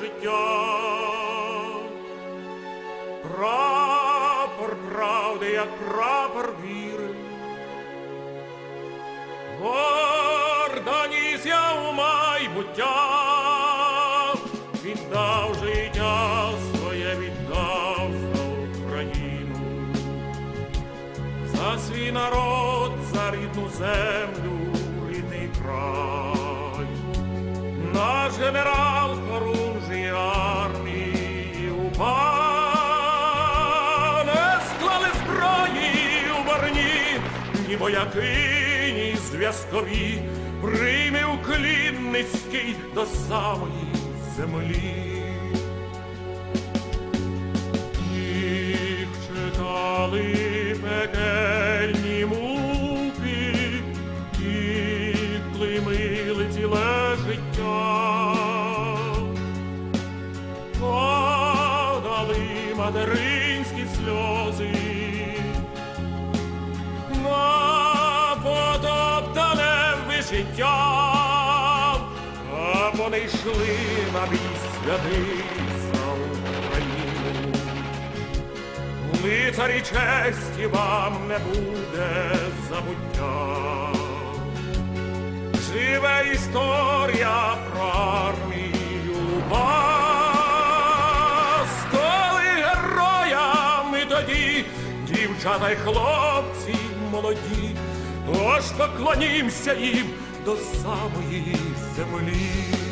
життя. Прапор правди, як прапор віри. Горда я у майбуття, віддав життя своє, віддав за Україну, за свій народ, за рідну землю, рідний край. Генерал хорунжої армії упав, не склали зброї у барні, ні бояки, ні зв'язкові, прийми клінницький до самої землі. Падали материнські сльози, на потоптане вижиття, а вони йшли на бій святий за Україну. Лицарі честі вам не буде забуття. Живе історія дівчата й хлопці молоді. Тож поклонімся їм до самої землі.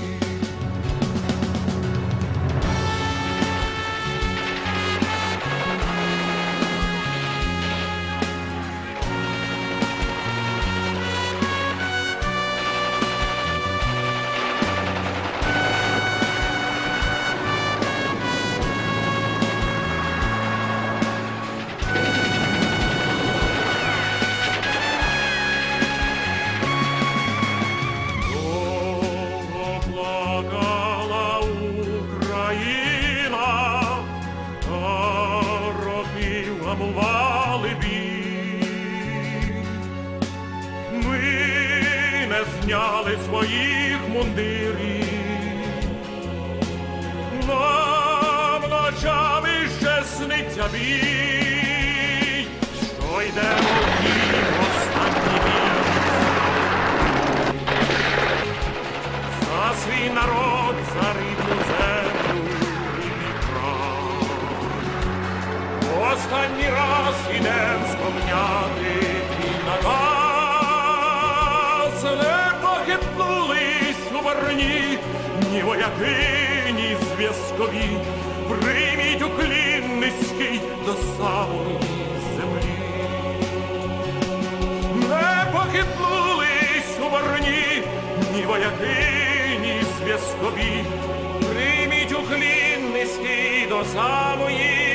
Зняли своїх мундирів, нам ночами ще сниться бій, що йдемо в бій останній. За свій народ, за рідну землю, рідний край. Останній раз ідем похитнулись ні вояки, ні зв'язкові. Прийміть уклін низький до самої землі не похитнулись у вороні, ні вояки, ні зв'язкові. Прийміть уклін низький до самої